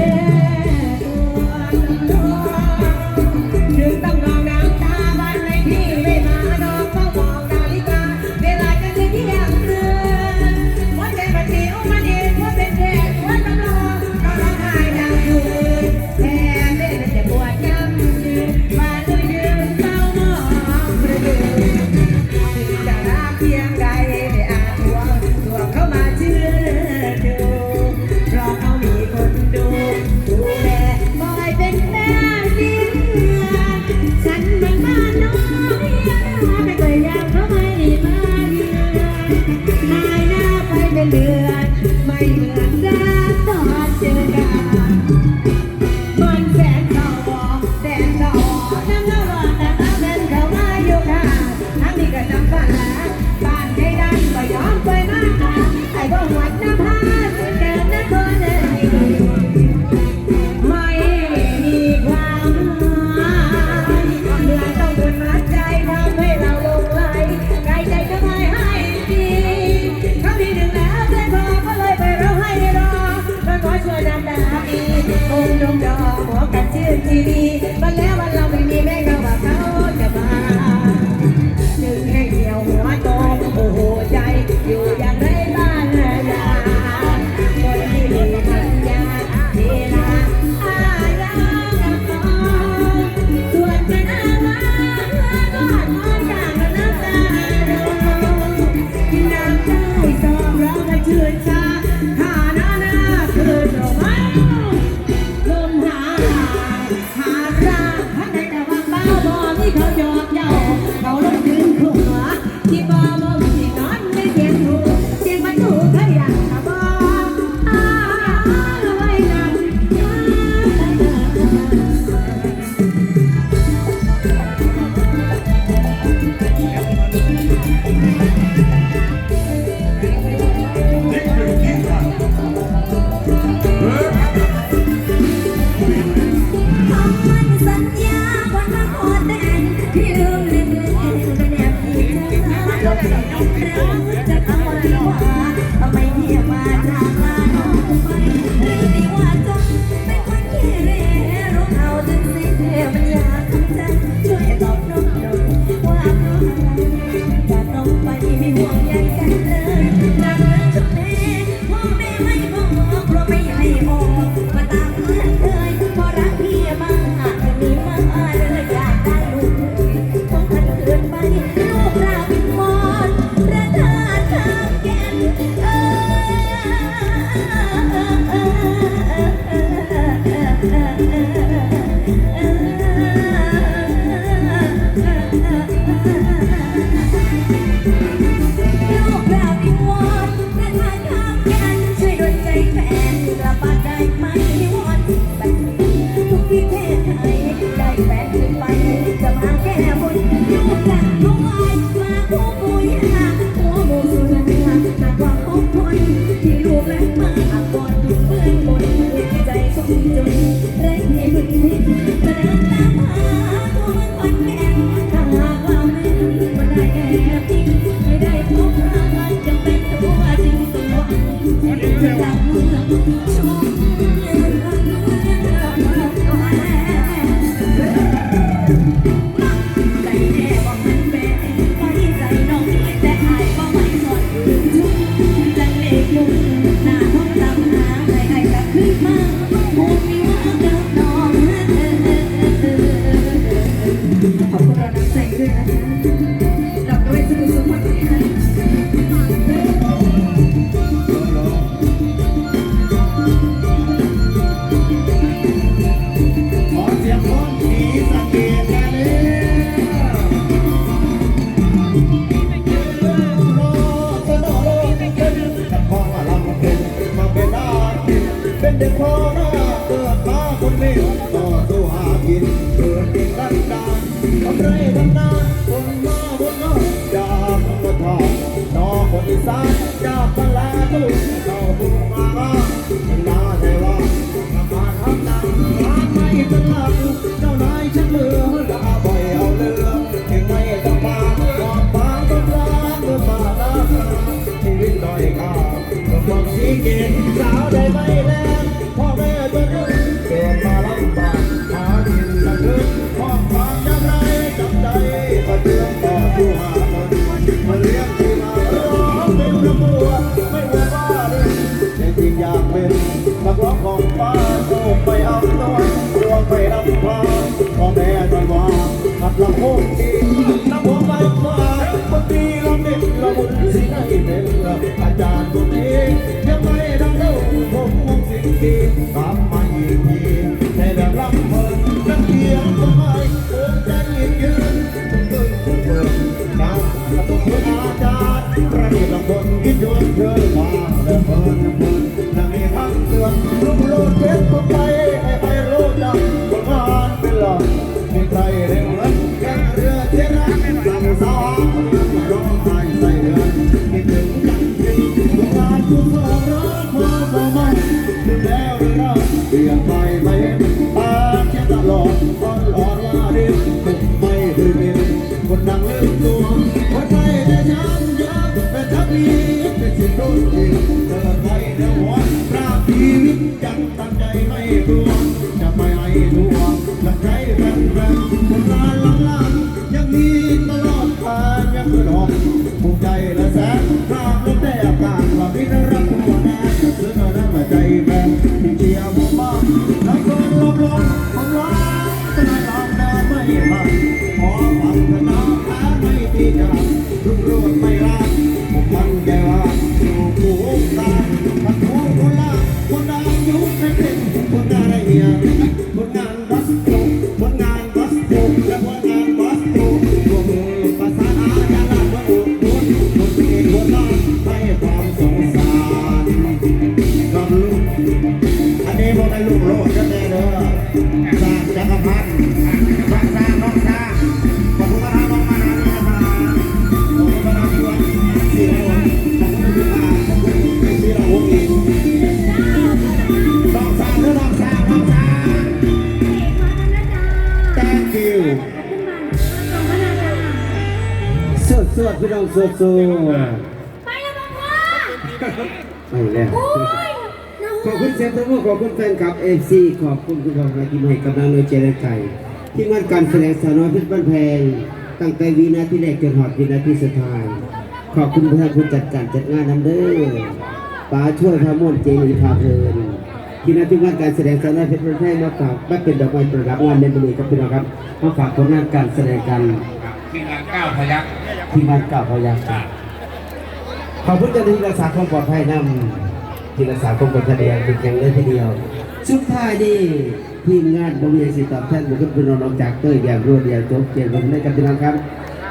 Yeah. ที่เธอหยอดย จะเล็กลง เด็กพ่อหน้าเกิดมาคนเดียวต่อตัวหากินเกิดเด็นดันดานทำไรทำนาคนมาบนนอกจากกทองน้องคนอีสานจากพลาตุเข้าบุงมาบ้างนาไทยว่าทำมาทำนาทกไม่เป็นลาดเจ้านายฉันเหลือด่าบ่อยเอาเรืองยังไงต้องมาควอมปางต้องลาเมื่อมาลาชีวิตด้อยข้า Come on, sing it, shout it, baby. ในที่อยากเป็นนักร้องของฟ้าสู้ไปเอาตัวรวงไปรับฟ้าขอแม่จันวาขัดลำโพงดี พัก งใจไม่กลัวจะไม่ให้ทัวจะใจแรงแฟนคนงานหลังๆยังมีตลอดกาลยังเป็นหอมภูมิใจและแสนภาพลบได้อาการว่ารรักหัวแน่ซื้อน้ำมาใจแฟนที่เชียร์ผมบ้างแล้วก็ลบลงผมรัก จักรพันธ์สร้างสร้างน้องสร้างขอบคุณครับน้องมานาด้วยนะครับขอบคุณครับด้วยสี่ร้อยขอบคุณครับขอบคุณสี่ร้อยหกอีกน้องสร้างเด้อน้องสร้างน้องสร้าง thank you สวดสวดพี่น้องสวดสวดไปแล้วบอกว่าไปแล้ว โอ้ยน้อง ขอบคุณเซฟทั้งหมดขอบคุณแฟนคลับเอฟซีขอบคุณคุณพ่อแม่ที่มาให้กำลังใจเจริญใจที่งานการแสดงสาวน้อยเพชรบ้านแพงตั้งแต่วินาทีแรกจนหอดวินาทีสุดท้าย ขอบคุณท่านผู้จัดการจัดงานน้ำเด้อป้าช่วยพาม่วนเจนีพาเพลินที่นักที่งานการแสดงสาวน้อยเพชรบ้านแพงมาฝากมาเป็นดอกไม้ประดับงานในบุรีครับพี่น้องครับมาฝากผลงานการแสดงกันทีมงานก้าวพยักที่บ้านเก่าพยัคฆ์ขอบคุณเจ้าหน้าที่รักษาความปลอดภัยนำ ที่รักษาความปลอดภัยอย่างเป็นอย่างเลยทีเดียว สุดท้ายนี่ทีมงานบริเวณสิตอบแทนบุคคลเป็นรองจากเต้ยอย่างรวดเดียวจบเกียรติลงในกับพี่น้องครับ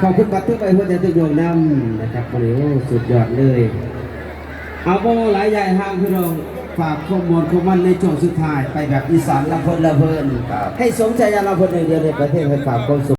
ขอบคุณบัตรทุกใบหัวใจทุกดวงนำนะครับวันนี้โอสุดยอดเลย เอาโบหลายใหญ่ห้างพี่น้องฝากข้อมูลข้อมันในช่วงสุดท้ายไปแบบอีสานลำเพลินลำเพลินให้สมใจยาลำเพลินเดียวในประเทศให้ฝากความสุข